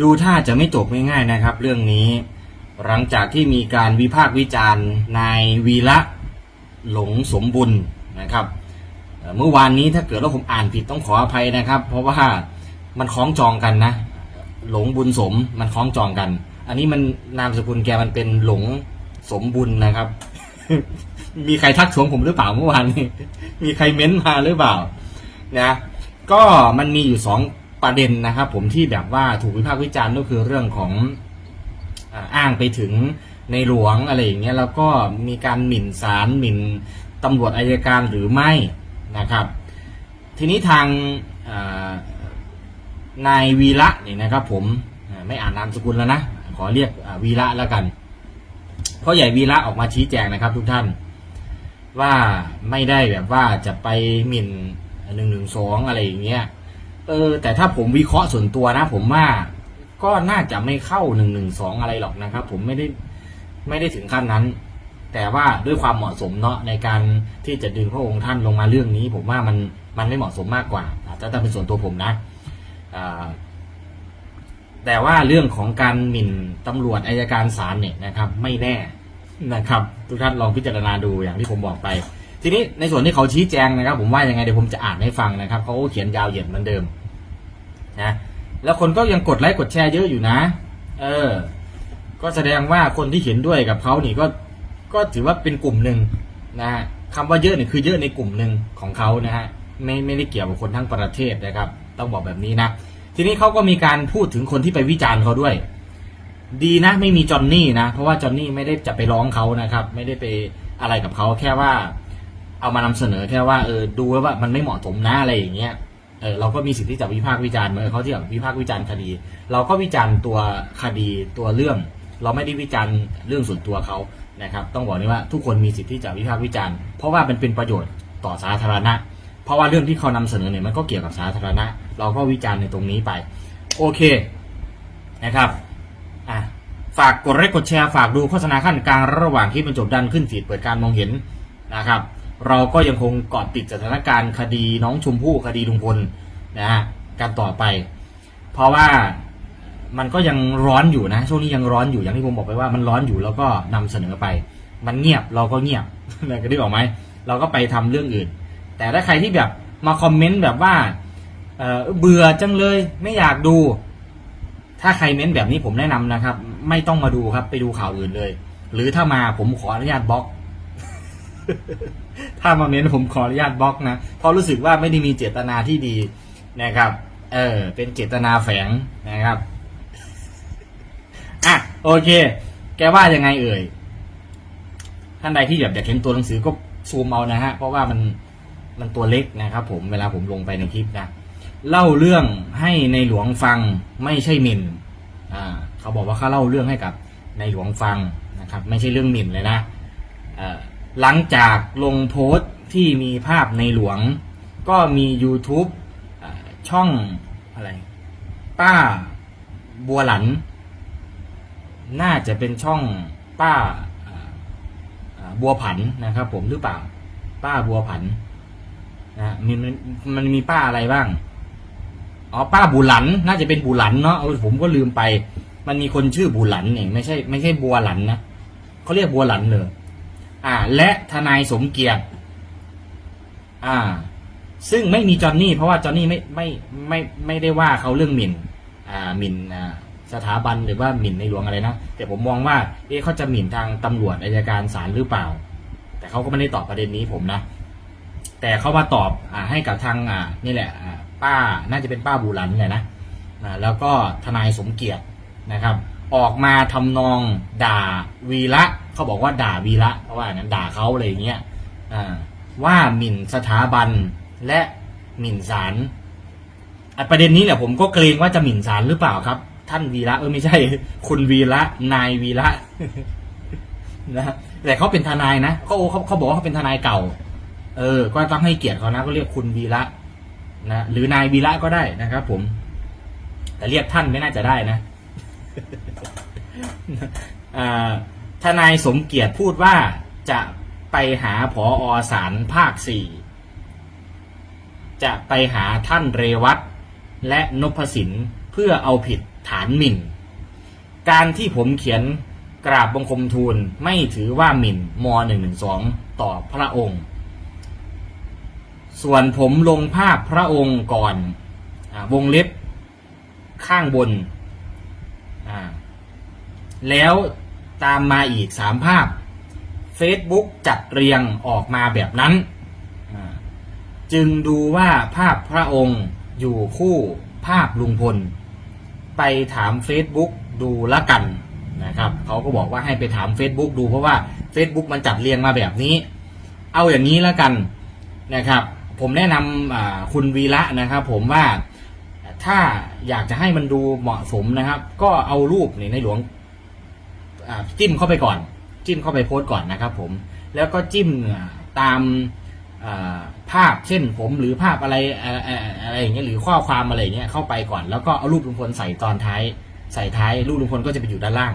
ดูท่าจะไม่จบง่ายๆนะครับ เรื่องนี้ หลังจากที่มีการวิพากษ์วิจารณ์นายวีระหลงสมบุญนะครับเมื่อวานนี้ถ้าเกิดว่าผมอ่านผิดต้องขออภัยนะครับ เพราะว่ามันคล้องจองกันนะ หลงบุญสมมันคล้องจองกัน อันนี้มันนามสกุลแกมันเป็นหลงสมบุญนะครับ มีใครทักทวงผมหรือเปล่าเมื่อวานนี้ มีใครเม้นมาหรือเปล่านะก็มันมีอยู่สอง ประเด็นนะครับ ผมที่แบบว่าถูกวิพากษ์วิจารณ์ก็คือเรื่องของอ้างไปถึงในหลวงอะไรอย่างเงี้ยแล้วก็มีการหมิ่นศาลหมิ่นตำรวจอายการหรือไม่นะครับ ทีนี้ทางนายวีระเนี่ยนะครับ ผมไม่อ่านนามสกุลแล้วนะขอเรียกวีระแล้วกันพราะใหญ่วีระออกมาชี้แจงนะครับ ทุกท่าน ว่าไม่ได้แบบว่าจะไปหมิ่นหนึ่งหนึ่งสองอะไรอย่างเงี้ย เออ แต่ถ้าผมวิเคราะห์ส่วนตัวนะ ผมว่าก็น่าจะไม่เข้าหนึ่งหนึ่งสองอะไรหรอกนะครับ ผมไม่ได้ไม่ได้ถึงขั้นนั้น แต่ว่าด้วยความเหมาะสมเนาะในการที่จะดึงพระองค์ท่านลงมาเรื่องนี้ ผมว่ามันมันไม่เหมาะสมมากกว่าอาจจะเป็นส่วนตัวผมนะแต่ว่าเรื่องของการหมิ่นตำรวจอายการศาลเนี่ยนะครับ ไม่แน่นะครับ ทุกท่านลองพิจารณาดูอย่างที่ผมบอกไป ทีนี้ในส่วนที่เขาชี้แจงนะครับผมว่ายังไงเดี๋ยวผมจะอ่านให้ฟังนะครับเขาก็เขียนยาวเหยียดเหมือนเดิมนะแล้วคนก็ยังกดไลค์กดแชร์เยอะอยู่นะ เออ ก็แสดงว่าคนที่เห็นด้วยกับเขานี่ก็ก็ถือว่าเป็นกลุ่มหนึ่งนะฮะคำว่าเยอะเนี่ยคือเยอะในกลุ่มหนึ่งของเขานะฮะไม่ไม่ได้เกี่ยวกับคนทั้งประเทศนะครับ ต้องบอกแบบนี้นะ ทีนี้เขาก็มีการพูดถึงคนที่ไปวิจารณ์เขาด้วย ดีนะไม่มีจอนนี่นะ เพราะว่าจอนนี่ไม่ได้จะไปร้องเขานะครับ ไม่ได้ไปอะไรกับเขาแค่ว่า เอามานำเสนอแค่ว่าเออดูแล้วว่ามันไม่เหมาะสมนะอะไรอย่างเงี้ยเออเราก็มีสิทธิ์ที่จะวิพากษ์วิจารณ์เหมือนเขาที่แบบวิพากษ์วิจารณ์คดี เราก็วิจารณ์ตัวคดีตัวเรื่อง เราไม่ได้วิจารณ์เรื่องส่วนตัวเขานะครับ ต้องบอกเลยว่าทุกคนมีสิทธิ์ที่จะวิพากษ์วิจารณ์เพราะว่ามันเป็นประโยชน์ต่อสาธารณะ เพราะว่าเรื่องที่เขานำเสนอเนี่ยมันก็เกี่ยวกับสาธารณะ เราก็วิจารณ์ในตรงนี้ไป โอเคนะครับอะฝากกดไลค์กดแชร์ฝากดูโฆษณาขั้นกลางระหว่างที่มันจบดันขึ้นฟีดเปิดการมองเห็นนะครับ เราก็ยังคงเกาะติดสถานการณ์คดีน้องชมพู่คดีลุงพลนะฮะกันต่อไป เพราะว่ามันก็ยังร้อนอยู่นะ ช่วงนี้ยังร้อนอยู่อย่างที่ผมบอกไปว่ามันร้อนอยู่แล้วก็นำเสนอไป มันเงียบเราก็เงียบนะก็ได้ออกไหมเราก็ไปทำเรื่องอื่น แต่ถ้าใครที่แบบมาคอมเมนต์แบบว่าเเบื่อจังเลยไม่อยากดู ถ้าใครเม้นแบบนี้ผมแนะนำนะครับ ไม่ต้องมาดูครับไปดูข่าวอื่นเลย หรือถ้ามาผมขออนุญาตบล็อก ถ้ามาเม้นผมขออนุญาตบล็อกนะเพราะรู้สึกว่าไม่ได้มีเจตนาที่ดีนะครับ เออ เป็นเจตนาแฝงนะครับอะโอเค แกว่ายังไงเอ่ยท่านใดที่อยากอยากเห็นตัวหนังสือก็ซูมเอานะฮะ เพราะว่ามันมันตัวเล็กนะครับผมเวลาผมลงไปในคลิปนะ เล่าเรื่องให้ในหลวงฟังไม่ใช่หมิ่นอ่าเขาบอกว่าเขาเล่าเรื่องให้กับในหลวงฟังนะครับ ไม่ใช่เรื่องหมิ่นเลยนะ เอ่อ หลังจากลงโพสต์ที่มีภาพในหลวง ก็มี YouTube ช่องอะไร ป้าบัวหลัน น่าจะเป็นช่องป้าบัวผันนะครับผมหรือเปล่า ป้าบัวผันนะมันมันมันมีป้าอะไรบ้าง อ๋อป้าบุหลัน น่าจะเป็นบุหลันเนาะเออผมก็ลืมไป มันมีคนชื่อบุหลันเนี่ยไม่ใช่ไม่ใช่บัวหลันนะเขาเรียกบัวหลันเลย อ่า และทนายสมเกียรติอ่า ซึ่งไม่มีจอนนี่เพราะว่าจอนนี่ไม่ไม่ไม่ไม่ได้ว่าเขาเรื่องหมิ่น อ่าหมิ่นอ่าสถาบันหรือว่าหมิ่นในหลวงอะไรนะแต่ผมมองว่าเอ๊ะเขาจะหมิ่นทางตำรวจอายการศาลหรือเปล่า แต่เขาก็ไม่ได้ตอบประเด็นนี้ผมนะ แต่เขามาตอบอ่าให้กับทางอ่านี่แหละอ่าป้าน่าจะเป็นป้าบูหลันแหละนะอ่าแล้วก็ทนายสมเกียรตินะครับ ออกมาทำนองด่าวีระ เขาบอกว่าด่าวีระเพราะว่าอย่างนั้นด่าเขาอะไรอย่างเงี้ยว่าหมิ่นสถาบันและหมิ่นศาลอะประเด็นนี้เนี่ยผมก็เกรงว่าจะหมิ่นศาลหรือเปล่าครับ ท่านวีระเออไม่ใช่ คุณวีระนายวีระนะแต่เขาเป็นทนายนะเขาเขาเขาบอกว่าเขาเป็นทนายเก่า เออ ก็ต้องให้เกียรติเขานะก็เรียกคุณวีระนะหรือนายวีระก็ได้นะครับ ผม แต่เรียกท่านไม่น่าจะได้นะอ่า ทนายสมเกียรติพูดว่าจะไปหาผออศาลภาคสี่จะไปหาท่านเรวัตและนพสินเพื่อเอาผิดฐานหมิ่น การที่ผมเขียนกราบบังคมทูลไม่ถือว่าหมิ่นม .112 ต่อพระองค์ ส่วนผมลงภาพพระองค์ก่อนอวงเล็บข้างบน แล้ว ตามมาอีกสามภาพ Facebook จัดเรียงออกมาแบบนั้น จึงดูว่าภาพพระองค์อยู่คู่ภาพลุงพล ไปถาม Facebook ดูละกันนะครับเขาก็บอกว่าให้ไปถาม Facebook ดูเพราะว่า Facebook มันจัดเรียงมาแบบนี้ เอาอย่างนี้ละกันนะครับ ผมแนะนำคุณวีระนะครับ ผมว่าถ้าอยากจะให้มันดูเหมาะสมนะครับ ก็เอารูปในหลวง จิ้มเข้าไปก่อน จิ้มเข้าไปโพสต์ก่อนนะครับผมแล้วก็จิ้มตามาภาพเช่นผมหรือภาพอะไรอะไรอะไรอย่างเงี้ยหรือข้อความอะไรเงี้ยเข้าไปก่อน แล้วก็เอารูปลุงพลใส่ตอนท้าย ใส่ท้ายรูปลุงพลก็จะไปอยู่ด้านล่าง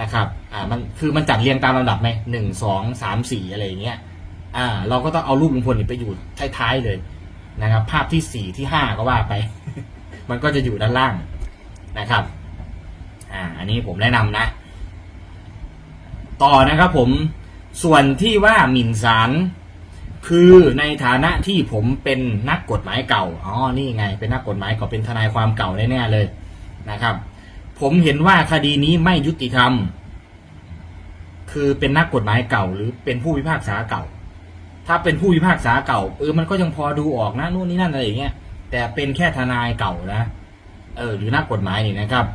นะครับอ่ามันคือมันจัดเรียงตามลำดับไหมหนึ่งสองสามสี่อะไรอย่างเงี้ยอ่าเราก็ต้องเอารูปลุงพลนี่ไปอยู่ท้ายๆเลยนะครับ ภาพที่สี่ที่ห้าก็ว่าไป มันก็จะอยู่ด้านล่างนะครับอ่าอันนี้ผมแนะนำนะ ต่อนะครับผมส่วนที่ว่าหมิ่นศาลคือในฐานะที่ผมเป็นนักกฎหมายเก่าอ๋อนี่ไง เป็นนักกฎหมายเก่าเป็นทนายความเก่าแน่ๆเลยนะครับ ผมเห็นว่าคดีนี้ไม่ยุติธรรม คือเป็นนักกฎหมายเก่า หรือเป็นผู้พิพากษาเก่า ถ้าเป็นผู้พิพากษาเก่าเออมันก็ยังพอดูออกนะนู่นนี่นั่นอะไรอย่างเงี้ยแต่เป็นแค่ทนายเก่านะเออหรือนักกฎหมายนี่นะครับ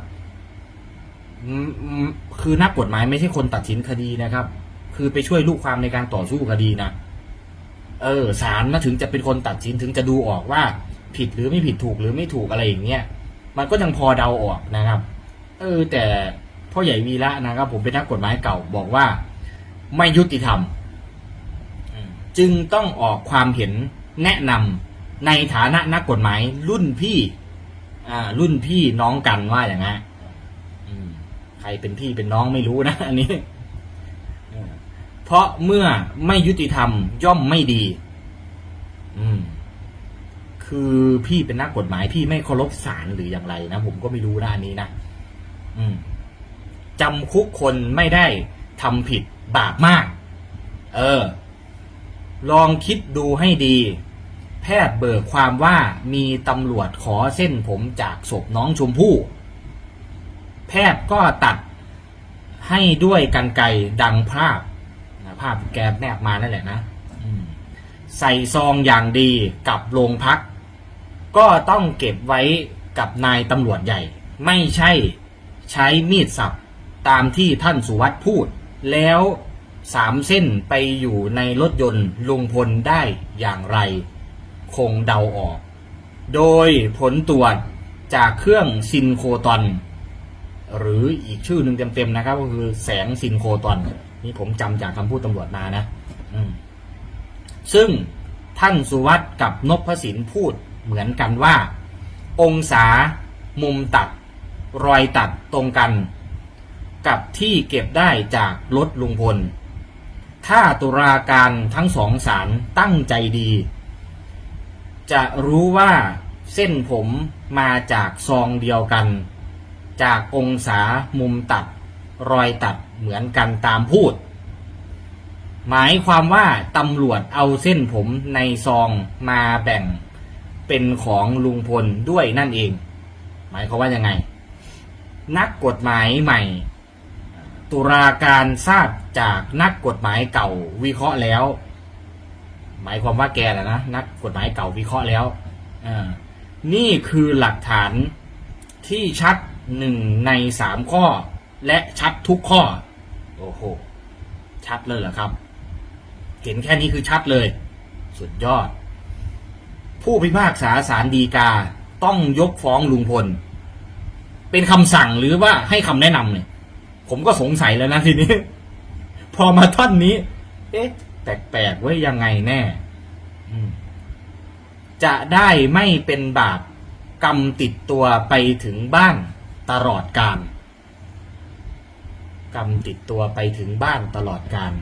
คือนักกฎหมายไม่ใช่คนตัดสินคดีนะครับ คือไปช่วยลูกความในการต่อสู้คดีนะเออศาลนะถึงจะเป็นคนตัดสินถึงจะดูออกว่า ผิดหรือไม่ผิดถูกหรือไม่ถูกอะไรอย่างเงี้ยมันก็ยังพอเดาออกนะครับ เออ แต่พ่อใหญ่วีระนะครับ ผมเป็นนักกฎหมายเก่าบอกว่า ไม่ยุติธรรมจึงต้องออกความเห็นแนะนำในฐานะนักกฎหมายรุ่นพี่ อ่า รุ่นพี่น้องกันว่าอย่างนั้น ใครเป็นพี่เป็นน้องไม่รู้นะ อันนี้ เพราะเมื่อไม่ยุติธรรมย่อมไม่ดี อืม คือพี่เป็นนักกฎหมาย พี่ไม่เคารพศาลหรืออย่างไรนะ ผมก็ไม่รู้นะอันนี้นะอืมจำคุกคนไม่ได้ทำผิดบาปมาก เออ ลองคิดดูให้ดี แพทย์เบิกความว่ามีตำรวจขอเส้นผมจากศพน้องชมพู่ แพทย์ก็ตัดให้ด้วยกันไกรดังภาพนะภาพแกแนบมานั่นแหละนะใส่ซองอย่างดีกับโรงพัก ก็ต้องเก็บไว้กับนายตำรวจใหญ่ ไม่ใช่ใช้มีดสับตามที่ท่านสุวัสด์พูด แล้วสามเส้นไปอยู่ในรถยนต์ลุงพลได้อย่างไร คงเดาออก โดยผลตรวจจากเครื่องซินโครตอน หรืออีกชื่อหนึ่งเต็มๆนะครับ ก็คือแสงซินโครตอน นี่ผมจำจากคำพูดตำรวจมานะอืซึ่งท่านสุวัสด์กับนพสินพูดเหมือนกันว่า องศามุมตัด รอยตัดตรงกัน กับที่เก็บได้จากรถลุงพล ถ้าตุลาการทั้งสองศาลตั้งใจดี จะรู้ว่าเส้นผมมาจากซองเดียวกัน จากองศามุมตัด รอยตัดเหมือนกันตามพูด หมายความว่าตำรวจเอาเส้นผมในซองมาแบ่งเป็นของลุงพลด้วยนั่นเอง หมายความว่ายังไง นักกฎหมายใหม่ ตุลาการทราบจากนักกฎหมายเก่าวิเคราะห์แล้ว หมายความว่าแกแหละนะนักกฎหมายเก่าวิเคราะห์แล้วนี่คือหลักฐานที่ชัด หนึ่งในสามข้อ และชัดทุกข้อ โอ้โห ชัดเลยเหรอครับ เห็นแค่นี้คือชัดเลย สุดยอด ผู้พิพากษาสารดีกาต้องยกฟ้องลุงพล เป็นคำสั่งหรือว่าให้คำแนะนำเนี่ย ผมก็สงสัยแล้วนะทีนี้ พอมาท่อนนี้ เอ๊ะ แปลกๆไว้ยังไงแน่จะได้ไม่เป็นบาปกรรมติดตัวไปถึงบ้าน ตลอดกาลกรรมติดตัวไปถึงบ้านตลอดกาล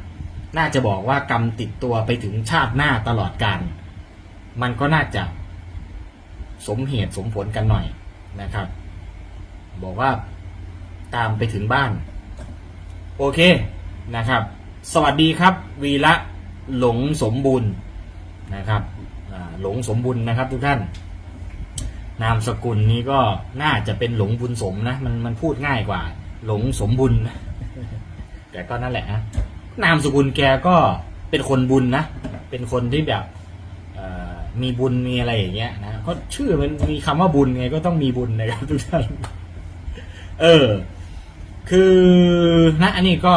น่าจะบอกว่ากรรมติดตัวไปถึงชาติหน้าตลอดกาลมันก็น่าจะสมเหตุสมผลกันหน่อยนะครับ บอกว่าตามไปถึงบ้าน โอเคนะครับ สวัสดีครับ วีระหลงสมบูรณ์นะครับหลงสมบูรณ์นะครับทุกท่าน นามสกุลนี้ก็น่าจะเป็นหลงบุญสมนะ มันมันพูดง่ายกว่า หลงสมบุญแต่ก็นั่นแหละนะนามสกุลแกก็เป็นคนบุญนะ เป็นคนที่แบบมีบุญมีอะไรอย่างเงี้ยนะก็ชื่อมันมีคำว่าบุญไงก็ต้องมีบุญนะครับทุกท่านเออ คือนะอันนี้ก็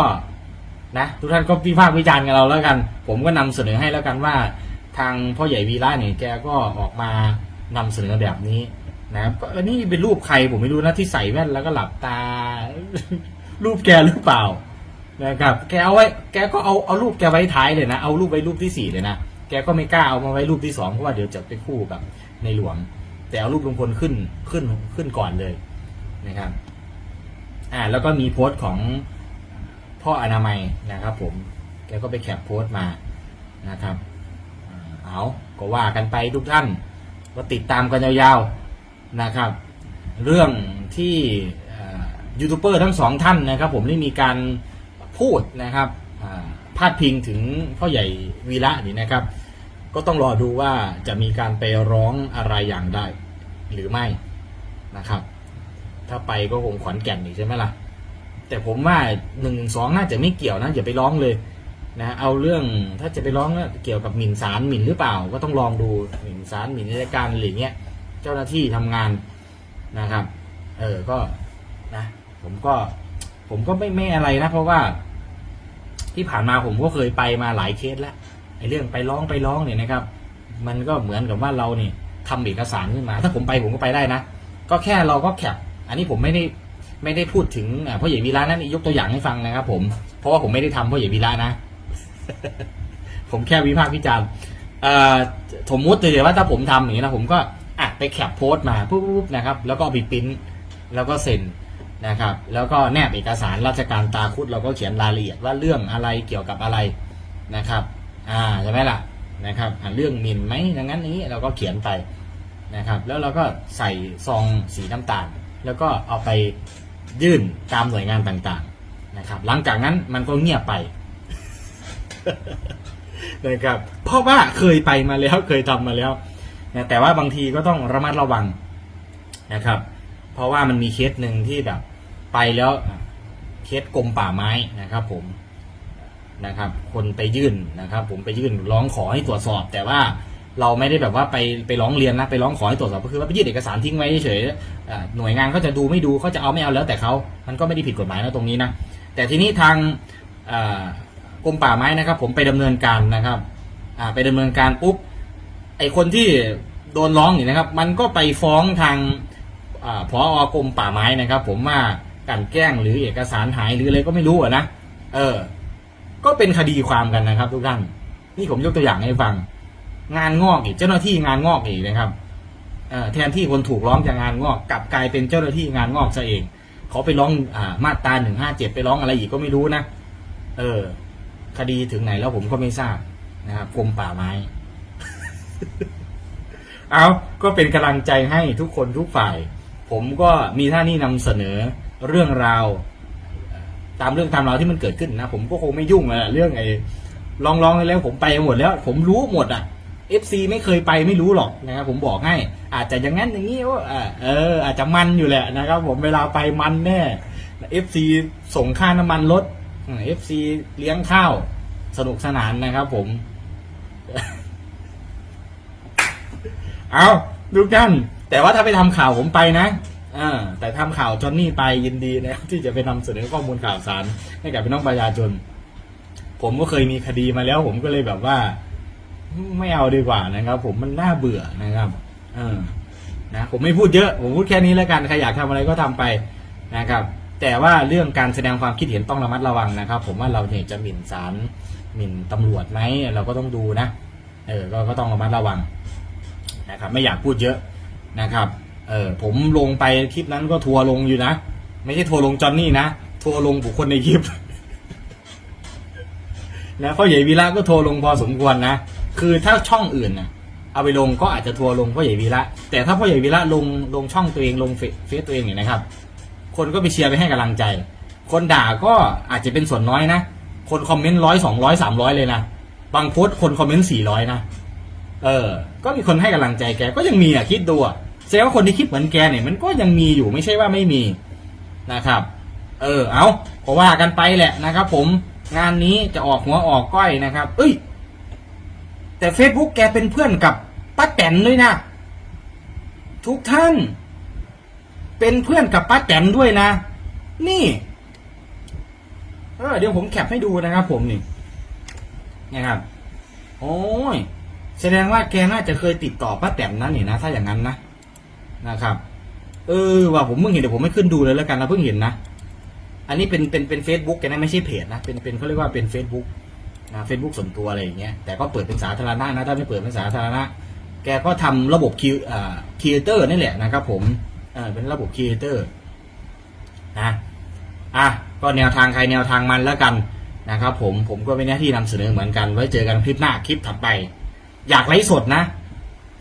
นะทุกท่านก็วิพากษ์วิจารณ์กันเราแล้วกัน ผมก็นำเสนอให้แล้วกันว่า ทางพ่อใหญ่วีระเนี่ยแกก็ออกมา นำเสนอแบบนี้นะครับก็อันนี้เป็นรูปใครผมไม่รู้นะที่ใส่แว่นแล้วก็หลับตา รูปแกหรือเปล่านะครับ แกเอาไว้ แกก็เอาเอารูปแกไว้ท้ายเลยนะ เอารูปไว้รูปที่สี่เลยนะ แกก็ไม่กล้าเอามาไว้รูปที่สองเพราะว่าเดี๋ยวจะไปคู่กับในหลวง แต่เอารูปลุงพลขึ้นขึ้นขึ้นก่อนเลยนะครับ อ่า แล้วก็มีโพสต์ของพ่ออนามัยนะครับ ผม แกก็ไปแคปโพสต์มานะครับ เอาก็ว่ากันไปทุกท่าน ก็ติดตามกันยาวๆนะครับ เรื่องที่ยูทูบเบอร์ทั้งสองท่านนะครับ ผมได้มีการพูดนะครับพาดพิงถึงพ่อใหญ่วีระนี่นะครับ ก็ต้องรอดูว่าจะมีการไปร้องอะไรอย่างใดหรือไม่นะครับ ถ้าไปก็คงขอนแก่นอีกใช่ไหมล่ะแต่ผมว่าหนึ่งสองน่าจะไม่เกี่ยวนะอย่าไปร้องเลย นะเอาเรื่องถ้าจะไปร้องเกี่ยวกับหมิ่นศาลหมิ่นหรือเปล่า ก็ต้องลองดูหมิ่นศาลหมิ่นราชการอะไรเงี้ยเจ้าหน้าที่ทำงานนะครับ เออก็นะผมก็ ผมก็ไม่ไม่อะไรนะ เพราะว่า ที่ผ่านมาผมก็เคยไปมาหลายเคสแล้วไอ้เรื่องไปร้องไปร้องเนี่ยนะครับ มันก็เหมือนกับว่าเราเนี่ยทำเอกสารขึ้นมา ถ้าผมไปผมก็ไปได้นะก็แค่เราก็แคปอันนี้ผมไม่ได้ไม่ได้พูดถึงอ่าพ่อใหญ่วีระนั่นยกตัวอย่างให้ฟังนะครับ ผมเพราะว่าผมไม่ได้ทำพ่อใหญ่วีระนะ ผมแค่วิพากษ์วิจารณ์สมมุติเลยว่าถ้าผมทำอย่างนี้นะผมก็อะไปแคปโพสต์มาปุ๊บๆนะครับ แล้วก็เอาไปปริ้นแล้วก็เซ็นนะครับ แล้วก็แนบเอกสารราชการตาคุดเราก็เขียนรายละเอียดว่าเรื่องอะไรเกี่ยวกับอะไรนะครับ อ่าใช่ไหมล่ะนะครับเรื่องมินไหมอย่างนั้นนี้เราก็เขียนไปนะครับ แล้วเราก็ใส่ซองสีน้ำตาล แล้วก็เอาไปยื่นตามหน่วยงานต่างๆนะครับ หลังจากนั้นมันก็เงียบไป นะครับ เพราะว่าเคยไปมาแล้วเคยทำมาแล้วนะแต่ว่าบางทีก็ต้องระมัดระวังนะครับ เพราะว่ามันมีเคสหนึ่งที่แบบ ไปแล้วเคสกรมป่าไม้นะครับผมนะครับ คนไปยื่นนะครับ ผมไปยื่นร้องขอให้ตรวจสอบ แต่ว่าเราไม่ได้แบบว่าไปไปร้องเรียนนะไปร้องขอให้ตรวจสอบก็คือว่าไปยื่นเอกสารทิ้งไว้เฉยๆหน่วยงานเขาจะดูไม่ดูเขาจะเอาไม่เอาแล้วแต่เขามันก็ไม่ได้ผิดกฎหมายนะตรงนี้นะแต่ทีนี้ทางอ กรมป่าไม้นะครับ ผมไปดำเนินการนะครับ อ่าไปดำเนินการปุ๊บไอคนที่โดนร้องนี่นะครับ มันก็ไปฟ้องทางอาพออกรมป่าไม้นะครับ ผมว่ากลันแกล้งหรือเอกสารหายหรืออะไรก็ไม่รู้อะนะเออ ก็เป็นคดีความกันนะครับ ทุกท่านนี่ผมยกตัวอย่างให้ฟัง งานงอกอีกเจ้าหน้าที่งานงอกอีกนะครับเอ่อแทนที่คนถูกร้องจากงานงอกกลับกลายเป็นเจ้าหน้าที่งานงอกซะเองเขาไปร้องอ่ามาตราหนึ่งห้าเจ็ดไปร้องอะไรอีกก็ไม่รู้นะเออ คดีถึงไหนแล้วผมก็ไม่ทราบนะครับกรมป่าไม้ เอาก็เป็นกำลังใจให้ทุกคนทุกฝ่าย ผมก็มีท่านี้นำเสนอเรื่องราว ตามเรื่องตามราวที่มันเกิดขึ้นนะ ผมก็คงไม่ยุ่งเลยเรื่องไอ้ลองลองแล้วผมไปหมดแล้ว ผมรู้หมดอะ FC ไม่เคยไปไม่รู้หรอกนะครับผมบอกให้ อาจจะอย่างนั้นอย่างนี้ว่าเออ อาจจะมันอยู่แหละนะครับ ผมเวลาไปมันแน่ FC ส่งค่าน้ำมันรถ เอฟซีเลี้ยงข้าว สนุกสนานนะครับผม เอาทุกท่านแต่ว่าถ้าไปทำข่าวผมไปนะอ่าแต่ทำข่าวจอนนี่ไปยินดีนะที่จะไปนำเสนอข้อมูลข่าวสารให้กับพี่น้องประชาชน ผมก็เคยมีคดีมาแล้ว ผมก็เลยแบบว่า ไม่เอาดีกว่านะครับ ผมมันน่าเบื่อนะครับอนะผมไม่พูดเยอะ ผมพูดแค่นี้แล้วกันใครอยากทำอะไรก็ทำไปนะครับ แต่ว่าเรื่องการแสดงความคิดเห็นต้องระมัดระวังนะครับ ผมว่าเราเนี่ยจะหมิ่นศาลหมิ่นตำรวจไหมเราก็ต้องดูนะเออก็ก็ต้องระมัดระวังนะครับ ไม่อยากพูดเยอะนะครับเออผมลงไปคลิปนั้นก็ทัวร์ลงอยู่นะ ไม่ใช่ทัวร์ลงจอนนี่นะทัวร์ลงบุคคลในคลิปนะพ่อใหญ่วีระก็ทัวร์ลงพอสมควรนะคือถ้าช่องอื่นนะเอาไปลงก็อาจจะทัวร์ลงพ่อใหญ่วีระแต่ถ้าพ่อใหญ่วีระลงลงช่องตัวเองลงเฟซเฟซตัวเองเนี่ยนะครับ คนก็ไปเชียร์ไปให้กำลังใจ คนด่าก็อาจจะเป็นส่วนน้อยนะ คนคอมเมนต์ร้อยสองร้อยสามร้อยเลยนะ บางโพสต์คนคอมเมนต์สี่ร้อยนะ เออ ก็มีคนให้กำลังใจแก ก็ยังมีอะคิดดูอะแสดงว่าคนที่คิดเหมือนแกเนี่ยมันก็ยังมีอยู่ไม่ใช่ว่าไม่มีนะครับ เออ เอาก็ว่ากันไปแหละนะครับ ผม งานนี้จะออกหัวออกก้อยนะครับ เอ้ย แต่ Facebook แกเป็นเพื่อนกับป้าแตนด้วยนะ ทุกท่าน เป็นเพื่อนกับป้าแตนด้วยนะ นี่ เออเดี๋ยวผมแคปให้ดูนะครับ ผมนี่นะครับ โอ้ย แสดงว่าแกน่าจะเคยติดต่อป้าแตนนั่นนี่นะถ้าอย่างนั้นนะนะครับ เออว่าผมเพิ่งเห็นเดี๋ยวผมไม่ขึ้นดูเลยแล้วกันนะเพิ่งเห็นนะอันนี้เป็นเป็นเป็นเฟซบุ๊กแกนะไม่ใช่เพจนะเป็นเป็นเขาเรียกว่าเป็นเฟซบุ๊กนะเฟซบุ๊กส่วนตัวอะไรอย่างเงี้ยแต่ก็เปิดเป็นสาธารณะนะถ้าไม่เปิดเป็นสาธารณะแกก็ทำระบบคิวอ่าครีเอเตอร์นี่แหละนะครับผม เออเป็นระบบครีเอเตอร์นะอะก็แนวทางใครแนวทางมันแล้วกันนะครับผมผมก็เป็นหน้าที่นำเสนอเหมือนกัน ไว้เจอกันคลิปหน้าคลิปถัดไป อยากไลฟ์สดนะ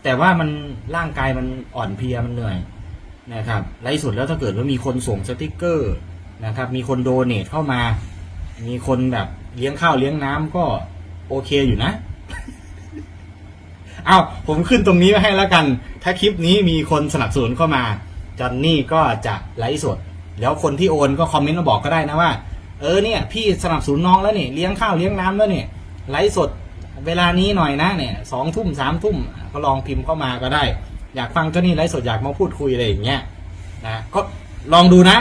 แต่ว่ามันร่างกายมันอ่อนเพลียมันเหนื่อยนะครับไลฟ์สดแล้วถ้าเกิดว่ามีคนส่งสติกเกอร์นะครับ มีคนโดเนทเข้ามา มีคนแบบเลี้ยงข้าวเลี้ยงน้ำก็โอเคอยู่นะเอาผมขึ้นตรงนี้ไว้ให้แล้วกัน ถ้าคลิปนี้มีคนสนับสนุนเข้ามา จอนนี่ก็จะไลฟ์สด แล้วคนที่โอนก็คอมเมนต์มาบอกก็ได้นะว่า เออเนี่ย พี่สนับสนุนน้องแล้วเนี่ยเลี้ยงข้าวเลี้ยงน้ำแล้วเนี่ยไลฟ์สดเวลานี้หน่อยนะเนี่ยสองทุ่มสามทุ่มก็ลองพิมพ์เข้ามาก็ได้ อยากฟังเจ้านี่ไลฟ์สดอยากมาพูดคุยอะไรอย่างเงี้ยนะก็ลองดูนะ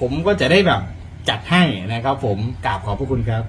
ผมก็จะได้แบบจัดให้นะครับผมกราบขอบพระคุณครับ